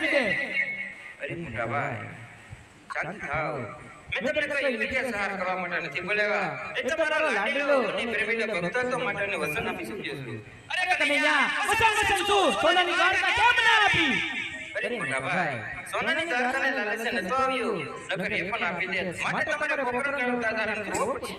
જ દે અરે મોટા ભાઈ શાંત થાવ. મેં તમને કોઈ વિદ્યા સહાર કરવા માટે નથી. બોલાવ્યા એ તમારા લાડેલો અને પ્રેમીને ભક્તો માટેને વચન આપી ચૂક્યો છું અરે કનૈયા વચન વચન તું સોનાની દ્વારકા કેમ ના આપી? અરે મોટા ભાઈ સોનાની દ્વારકાને લાલચ નતો આવ્યો. નકર એ પણ આપી દે. માટે તમારે કોપરો કાઢો દાદા કરવો પડશે